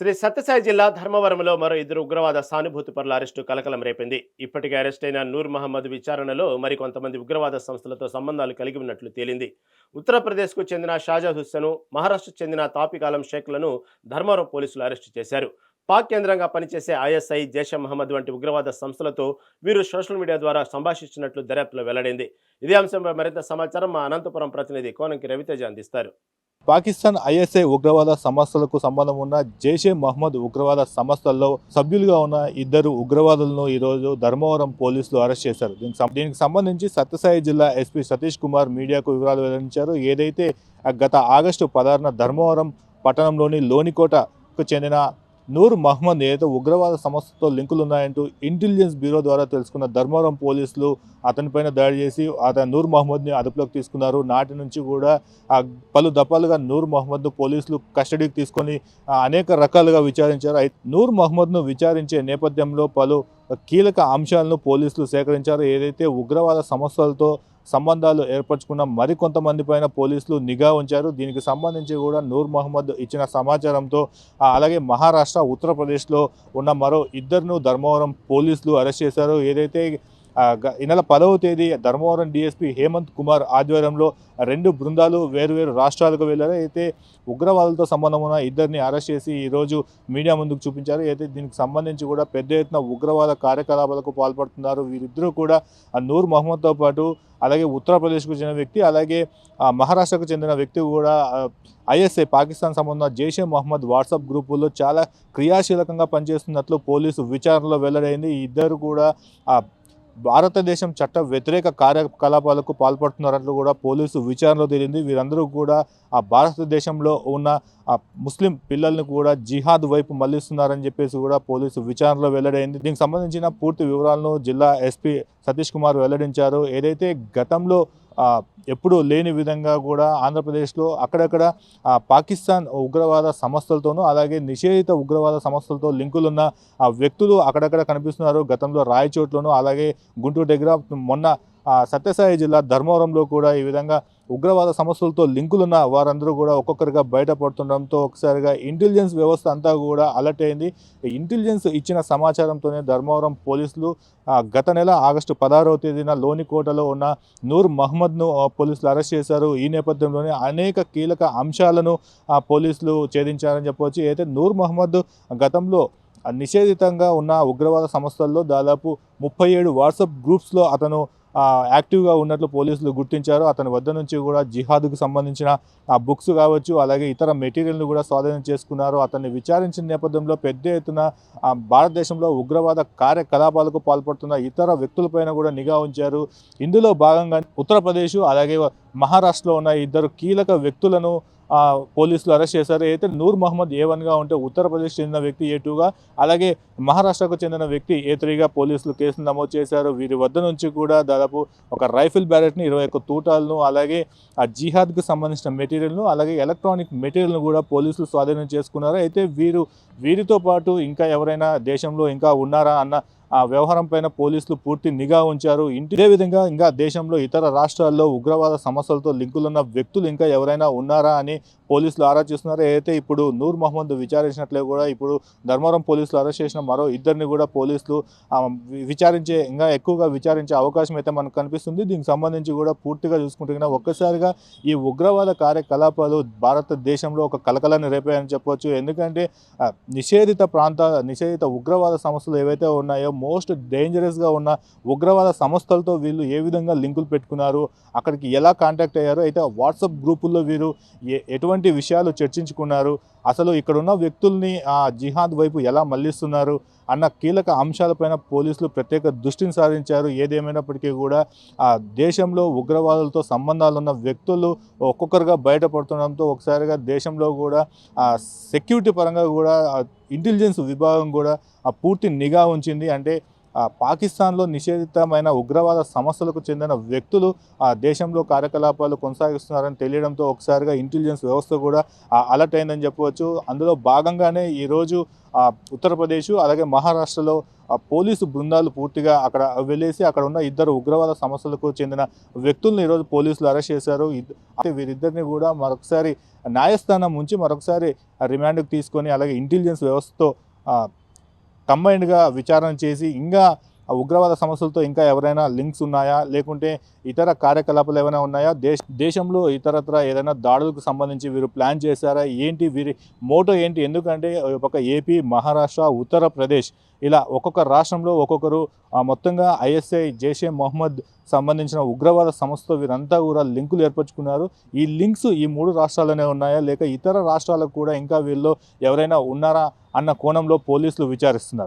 శ్రీ సత్యసాయి జిల్లా ధర్మవరంలో మరో ఇద్దరు ఉగ్రవాద సానుభూతి పరుల అరెస్టు కలకలం రేపింది. ఇప్పటికే అరెస్టైన నూర్ మహమ్మద్ విచారణలో మరికొంతమంది ఉగ్రవాద సంస్థలతో సంబంధాలు కలిగి ఉన్నట్లు తేలింది. ఉత్తరప్రదేశ్కు చెందిన షాజా హుస్సేను మహారాష్ట్రకు చెందిన తాపికాలం షేక్లను ధర్మవరం పోలీసులు అరెస్టు చేశారు. పాక్ కేంద్రంగా పనిచేసే ఐఎస్ఐ జైష్ మహమ్మద్ వంటి ఉగ్రవాద సంస్థలతో వీరు సోషల్ మీడియా ద్వారా సంభాషించినట్లు దర్యాప్తులో వెల్లడైంది. ఇదే అంశంపై మరింత సమాచారం మా అనంతపురం ప్రతినిధి కోనంకి రవితేజ అందిస్తారు. పాకిస్తాన్ ఐఎస్ఐ ఉగ్రవాద సంస్థలకు సంబంధం ఉన్న జైషే మహమ్మద్ ఉగ్రవాద సంస్థల్లో సభ్యులుగా ఉన్న ఇద్దరు ఉగ్రవాదులను ఈరోజు ధర్మవరం పోలీసులు అరెస్ట్ చేశారు. దీనికి దీనికి సంబంధించి సత్యసాయి జిల్లా ఎస్పీ సతీష్ కుమార్ మీడియాకు వివరాలు వెల్లడించారు. ఏదైతే గత ఆగస్టు పదహారున ధర్మవరం పట్టణంలోని లోనికోటకు చెందిన నూర్ మహమ్మద్ ఏదైతే ఉగ్రవాద సంస్థతో లింకులు ఉన్నాయంటూ ఇంటెలిజెన్స్ బ్యూరో ద్వారా తెలుసుకున్న ధర్మవరం పోలీసులు అతనిపైన దాడి చేసి అతను నూర్ మహమ్మద్ని అదుపులోకి తీసుకున్నారు. నాటి నుంచి కూడా ఆ పలు దఫాలుగా నూర్ మహమ్మద్ను పోలీసులు కస్టడీకి తీసుకొని అనేక రకాలుగా విచారించారు. నూర్ మహమ్మద్ను విచారించే నేపథ్యంలో పలు కీలక అంశాలను పోలీసులు సేకరించారు. ఏదైతే ఉగ్రవాద సంస్థలతో సంబంధాలు ఏర్పరచుకున్న మరికొంతమంది పైన పోలీసులు నిఘా ఉంచారు. దీనికి సంబంధించి కూడా నూర్ మహమ్మద్ ఇచ్చిన సమాచారంతో అలాగే మహారాష్ట్ర ఉత్తరప్రదేశ్లో ఉన్న మరో ఇద్దరును ధర్మవరం పోలీసులు అరెస్ట్ చేశారు. ఏదైతే ఈ నెల పదవ తేదీ ధర్మవరం డిఎస్పీ హేమంత్ కుమార్ ఆధ్వర్యంలో రెండు బృందాలు వేరువేరు రాష్ట్రాలకు వెళ్ళారు. అయితే ఉగ్రవాదులతో సంబంధం ఉన్న ఇద్దరిని అరెస్ట్ చేసి ఈరోజు మీడియా ముందుకు చూపించారు. అయితే దీనికి సంబంధించి కూడా పెద్ద ఎత్తున ఉగ్రవాద కార్యకలాపాలకు పాల్పడుతున్నారు. వీరిద్దరూ కూడా నూర్ మహమ్మద్తో పాటు అలాగే ఉత్తరప్రదేశ్కు చెందిన వ్యక్తి అలాగే మహారాష్ట్రకు చెందిన వ్యక్తి కూడా ఐఎస్ఐ పాకిస్తాన్ సంబంధం జైషే మహమ్మద్ వాట్సాప్ గ్రూపుల్లో చాలా క్రియాశీలకంగా పనిచేస్తున్నట్లు పోలీసు విచారణలో వెల్లడైంది. ఈ ఇద్దరు కూడా భారతదేశం చట్ట వ్యతిరేక కార్యకలాపాలకు పాల్పడుతున్నారట్లు కూడా పోలీసు విచారణలో తేలింది. వీరందరూ కూడా ఆ భారతదేశంలో ఉన్న ఆ ముస్లిం పిల్లల్ని కూడా జిహాద్ వైపు మళ్ళిస్తున్నారని చెప్పేసి కూడా పోలీసు విచారణలో వెల్లడైంది. దీనికి సంబంధించిన పూర్తి వివరాలను జిల్లా ఎస్పీ సతీష్ కుమార్ వెల్లడించారు. ఏదైతే గతంలో ఎప్పుడూ లేని విధంగా కూడా ఆంధ్రప్రదేశ్లో అక్కడక్కడ పాకిస్తాన్ ఉగ్రవాద సంస్థలతోనూ అలాగే నిషేధిత ఉగ్రవాద సంస్థలతో లింకులున్న ఆ వ్యక్తులు అక్కడక్కడ కనిపిస్తున్నారు. గతంలో రాయచోట్లోనూ అలాగే గుంటూరు దగ్గర మొన్న సత్యసాయి జిల్లా ధర్మవరంలో కూడా ఈ విధంగా ఉగ్రవాద సమస్యలతో లింకులున్న వారందరూ కూడా ఒక్కొక్కరిగా బయటపడుతుండడంతో ఒకసారిగా ఇంటెలిజెన్స్ వ్యవస్థ అంతా కూడా అలర్ట్ అయింది. ఇంటెలిజెన్స్ ఇచ్చిన సమాచారంతోనే ధర్మవరం పోలీసులు గత నెల ఆగస్టు పదహారవ తేదీన లోనికోటలో ఉన్న నూర్ మహమ్మద్ను పోలీసులు అరెస్ట్ చేశారు. ఈ నేపథ్యంలోనే అనేక కీలక అంశాలను పోలీసులు ఛేదించారని చెప్పవచ్చు. అయితే నూర్ మహమ్మద్ గతంలో నిషేధితంగా ఉన్న ఉగ్రవాద సంస్థల్లో దాదాపు ముప్పై ఏడు వాట్సాప్ గ్రూప్స్లో అతను యాక్టివ్గా ఉన్నట్లు పోలీసులు గుర్తించారు. అతని వద్ద నుంచి కూడా జిహాద్కు సంబంధించిన ఆ బుక్స్ కావచ్చు అలాగే ఇతర మెటీరియల్ను కూడా స్వాధీనం చేసుకున్నారు. అతన్ని విచారించిన నేపథ్యంలో పెద్ద ఎత్తున భారతదేశంలో ఉగ్రవాద కార్యకలాపాలకు పాల్పడుతున్న ఇతర వ్యక్తులపైన కూడా నిఘా ఉంచారు. ఇందులో భాగంగా ఉత్తరప్రదేశ్ అలాగే మహారాష్ట్రలో ఉన్న ఇద్దరు కీలక వ్యక్తులను పోలీసులు అరెస్ట్ చేశారు. అయితే నూర్ మహమ్మద్ ఏ వన్గా ఉంటే ఉత్తరప్రదేశ్ చెందిన వ్యక్తి ఏ టూగా అలాగే మహారాష్ట్రకు చెందిన వ్యక్తి ఏ త్రీగా పోలీసులు కేసులు నమోదు చేశారు. వీరి వద్ద నుంచి కూడా దాదాపు ఒక రైఫిల్ బ్యారెట్ని ఇరవై ఒక్క తూటాలను అలాగే ఆ జిహాద్కు సంబంధించిన మెటీరియల్ను అలాగే ఎలక్ట్రానిక్ మెటీరియల్ను కూడా పోలీసులు స్వాధీనం చేసుకున్నారు. అయితే వీరు వీరితో పాటు ఇంకా ఎవరైనా దేశంలో ఇంకా ఉన్నారా అన్న ఆ వ్యవహారం పైన పోలీసులు పూర్తి నిఘా ఉంచారు. ఇంటి విధంగా ఇంకా దేశంలో ఇతర రాష్ట్రాల్లో ఉగ్రవాద సమస్యలతో లింకులున్న వ్యక్తులు ఇంకా ఎవరైనా ఉన్నారా అని పోలీసులు ఆరా చేస్తున్నారో. అయితే ఇప్పుడు నూర్ మహమ్మద్ విచారించినట్లే కూడా ఇప్పుడు ధర్మవరం పోలీసులు అరెస్ట్ చేసిన మరో ఇద్దరిని కూడా పోలీసులు విచారించే ఇంకా ఎక్కువగా విచారించే అవకాశం అయితే మనకు కనిపిస్తుంది. దీనికి సంబంధించి కూడా పూర్తిగా చూసుకుంటున్నా ఒక్కసారిగా ఈ ఉగ్రవాద కార్యకలాపాలు భారతదేశంలో ఒక కలకలాన్ని రేపాయని చెప్పొచ్చు. ఎందుకంటే నిషేధిత ప్రాంత నిషేధిత ఉగ్రవాద సంస్థలు ఏవైతే ఉన్నాయో మోస్ట్ డేంజరస్గా ఉన్న ఉగ్రవాద సంస్థలతో వీళ్ళు ఏ విధంగా లింకులు పెట్టుకున్నారు అక్కడికి ఎలా కాంటాక్ట్ అయ్యారు అయితే వాట్సాప్ గ్రూపుల్లో వీరు ఎటువంటి ఎటువంటి విషయాలు చర్చించుకున్నారు? అసలు ఇక్కడ ఉన్న వ్యక్తుల్ని ఆ జిహాద్ వైపు ఎలా మళ్ళిస్తున్నారు అన్న కీలక అంశాలపైన పోలీసులు ప్రత్యేక దృష్టిని సారించారు. ఏదేమైనప్పటికీ కూడా ఆ దేశంలో ఉగ్రవాదులతో సంబంధాలున్న వ్యక్తులు ఒక్కొక్కరుగా బయటపడుతుండడంతో ఒకసారిగా దేశంలో కూడా ఆ సెక్యూరిటీ పరంగా కూడా ఇంటెలిజెన్స్ విభాగం కూడా ఆ పూర్తి నిఘా ఉంచింది. అంటే పాకిస్తాన్లో నిషేధితమైన ఉగ్రవాద సంస్థలకు చెందిన వ్యక్తులు ఆ దేశంలో కార్యకలాపాలు కొనసాగిస్తున్నారని తెలియడంతో ఒకసారిగా ఇంటెలిజెన్స్ వ్యవస్థ కూడా అలర్ట్ అయిందని చెప్పవచ్చు. అందులో భాగంగానే ఈరోజు ఉత్తరప్రదేశ్ అలాగే మహారాష్ట్రలో పోలీసు బృందాలు పూర్తిగా అక్కడ వెళ్ళేసి అక్కడ ఉన్న ఇద్దరు ఉగ్రవాద సమస్యలకు చెందిన వ్యక్తులను ఈరోజు పోలీసులు అరెస్ట్ చేశారు. అయితే వీరిద్దరిని కూడా మరొకసారి న్యాయస్థానం నుంచి మరొకసారి రిమాండ్కి తీసుకొని అలాగే ఇంటెలిజెన్స్ వ్యవస్థతో కంబైన్డ్గా విచారణ చేసి ఇంకా ఆ ఉగ్రవాద సమస్యలతో ఇంకా ఎవరైనా లింక్స్ ఉన్నాయా? లేకుంటే ఇతర కార్యకలాపాలు ఏమైనా ఉన్నాయా? దేశ దేశంలో ఇతరత్ర ఏదైనా దాడులకు సంబంధించి వీరు ప్లాన్ చేశారా? ఏంటి వీరి మోటో ఏంటి? ఎందుకంటే ఒక ఏపీ మహారాష్ట్ర ఉత్తరప్రదేశ్ ఇలా ఒక్కొక్క రాష్ట్రంలో ఒక్కొక్కరు మొత్తంగా ఐఎస్ఐ జైషే మొహమ్మద్ సంబంధించిన ఉగ్రవాద సంస్థతో వీరంతా కూడా లింకులు ఏర్పరచుకున్నారు. ఈ లింక్స్ ఈ మూడు రాష్ట్రాల్లోనే ఉన్నాయా? లేక ఇతర రాష్ట్రాలకు కూడా ఇంకా వీళ్ళు ఎవరైనా ఉన్నారా? అన్న కోణంలో పోలీసులు విచారిస్తున్నారు.